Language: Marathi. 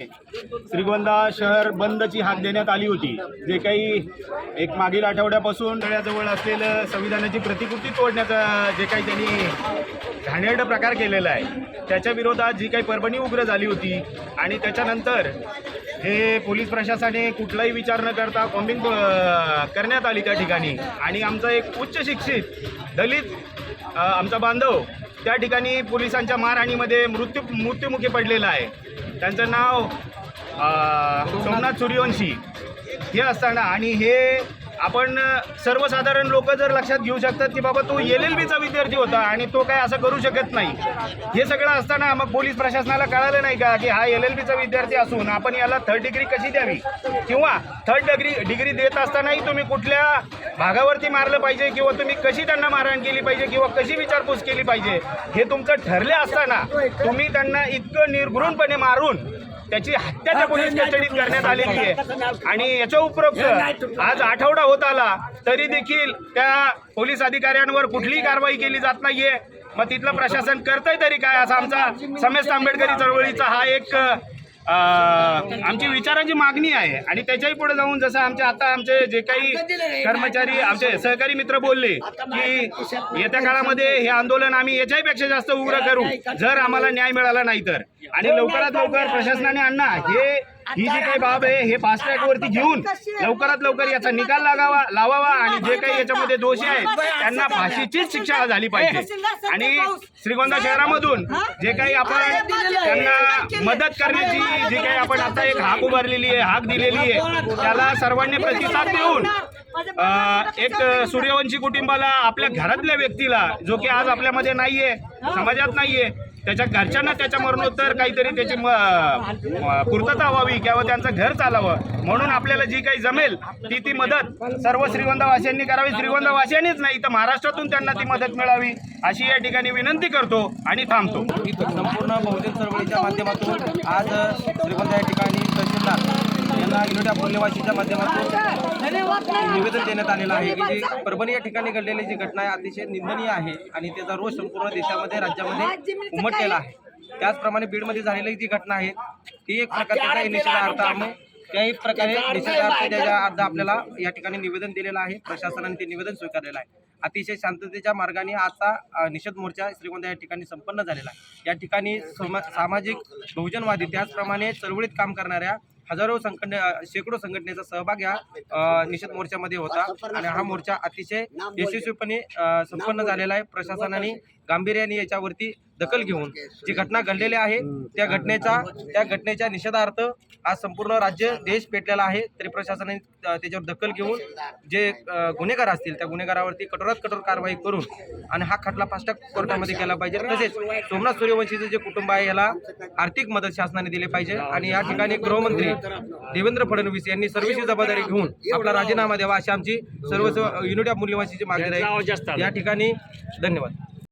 श्रीगोंदा शहर बंदची हाक देण्यात आली होती. जे काही एक मागील आठवड्यापासून तळ्याजवळ असलेलं संविधानाची प्रतिकृती तोडण्याचा जे काही त्यांनी घाणेरडा प्रकार केलेला आहे त्याच्या विरोधात जी काही परभणी उग्र झाली होती आणि त्याच्यानंतर हे पोलीस प्रशासनाने कुठलाही विचार न करता कॉम्बिंग करण्यात आली त्या ठिकाणी. आणि आमचा एक उच्च शिक्षित दलित आमचा बांधव त्या ठिकाणी पोलिसांच्या मारहाणीमध्ये मृत्यू मृत्युमुखी पडलेला आहे. त्यांचं नाव सोमनाथ सूर्यवंशी. हे असताना आणि हे आपण सर्वसाधारण लोक जर लक्षात घेऊ शकतात की बाबा तो एल एल बीचा विद्यार्थी होता आणि तो काय असं करू शकत नाही. हे सगळं असताना मग पोलीस प्रशासनाला कळालं नाही का की हा एल एल बीचा विद्यार्थी असून आपण याला थर्ड डिग्री कशी द्यावी? किंवा थर्ड डिग्री डिग्री देत असतानाही तुम्ही कुठल्या भागावरती मारलं पाहिजे किंवा तुम्ही कशी त्यांना मारहाण केली पाहिजे किंवा कशी विचारपूस केली पाहिजे हे तुमचं ठरले असताना तुम्ही त्यांना इतकं निर्घृणपणे मारून त्याची हत्या त्या पोलीस कस्टडीत करण्यात आलेली आहे. आणि याच्या उपरोक्त आज आठवडा होत आला तरी देखील त्या पोलीस अधिकाऱ्यांवर कुठलीही कारवाई केली जात नाहीये. मग तिथलं प्रशासन करतंय तरी काय? असा आमचा समस्त आंबेडकरी चळवळीचा हा एक आमची विचारांची मागणी आहे आणि त्याच्याही पुढे जाऊन जसं आमचे आता आमचे जे काही कर्मचारी आमचे सहकारी मित्र बोलले की येत्या काळामध्ये हे आंदोलन आम्ही याच्याही पेक्षा जास्त उग्र करू. जर आम्हाला न्याय मिळाला नाही तर आणि लवकरात लवकर प्रशासनाने अण्णा हे ही जी काही बाब आहे हे फास्ट ट्रॅक वरती घेऊन लवकरात लवकर याचा निकाल लागावा लावावा आणि जे काही याच्यामध्ये दोषी आहेत त्यांना फाशीचीच शिक्षा झाली पाहिजे. आणि श्रीगोंदा शहरामधून जे काही आपण त्यांना मदत करण्याची जी काही आपण आता एक हाक उभारलेली आहे हाक दिलेली आहे त्याला सर्वांनी प्रतिसाद देऊन एक सूर्यवंशी कुटुंबाला आपल्या घरातल्या व्यक्तीला जो की आज आपल्यामध्ये नाहीये समाजात नाहीये त्याच्या घरच्यांना त्याच्या मरणोत्तर काहीतरी त्याची म- पूर्तता व्हावी किंवा त्यांचं घर चालावं. म्हणून आपल्याला जी काही जमेल ती ती मदत सर्व श्रीगोंदावासियांनी करावी. श्रीगोंदावासियांनीच नाही तर महाराष्ट्रातून त्यांना ती मदत मिळावी अशी या ठिकाणी विनंती करतो आणि थांबतो. संपूर्ण बहुजन चळवळीच्या माध्यमातून आज श्रीगोंदा या ठिकाणी तहसीलदार यांना ऑफ मूल्यवासीच्या माध्यमातून निवेदन देण्यात आलेलं आहे. की जी परभणी या ठिकाणी घडलेली जी घटना आहे अतिशय निंदनीय आहे आणि त्याचा रोष संपूर्ण देशामध्ये राज्यामध्ये उमटलेला आहे. त्याचप्रमाणे बीडमध्ये झालेली जी घटना आहे ती एक प्रकारचा निषेधार्थ आम्ही. त्याही प्रकारे निषेधार्थ त्याच्या अर्थ आपल्याला या ठिकाणी निवेदन दिलेलं आहे. प्रशासनाने ते निवेदन स्वीकारलेलं आहे. अतिशय शांततेच्या मार्गाने आता अ, निषेध मोर्चा श्रीगोंदा या ठिकाणी संपन्न झालेला आहे. या ठिकाणी समा सामाजिक बहुजनवादी त्याचप्रमाणे चळवळीत काम करणाऱ्या हजारो संघटने शेकडो संघटनेचा सहभाग या अ, निषेध मोर्चामध्ये होता. आणि हा मोर्चा अतिशय यशस्वीपणे संपन्न झालेला आहे. प्रशासनाने गांभीर्याने याच्यावरती दखल घेऊन जी घटना घडलेली आहे त्या घटनेचा त्या घटनेच्या निषेधार्थ आज संपूर्ण राज्य देश पेटलेला आहे. तरी प्रशासनाने त्याच्यावर दखल घेऊन जे गुन्हेगार असतील त्या गुन्हेगारावरती कठोरात कठोर कारवाई करून आणि हा खटला फास्टॅग कोर्टामध्ये केला पाहिजे. तसेच सोमनाथ सूर्यवंशीचं जे कुटुंब आहे याला आर्थिक मदत शासनाने दिली पाहिजे आणि या ठिकाणी गृहमंत्री देवेंद्र फडणवीस यांनी सर्वची जबाबदारी घेऊन आपला राजीनामा द्यावा अशी आमची सर्व युनिट ऑफ मूल्यवासीची मागणी आहे. या ठिकाणी धन्यवाद.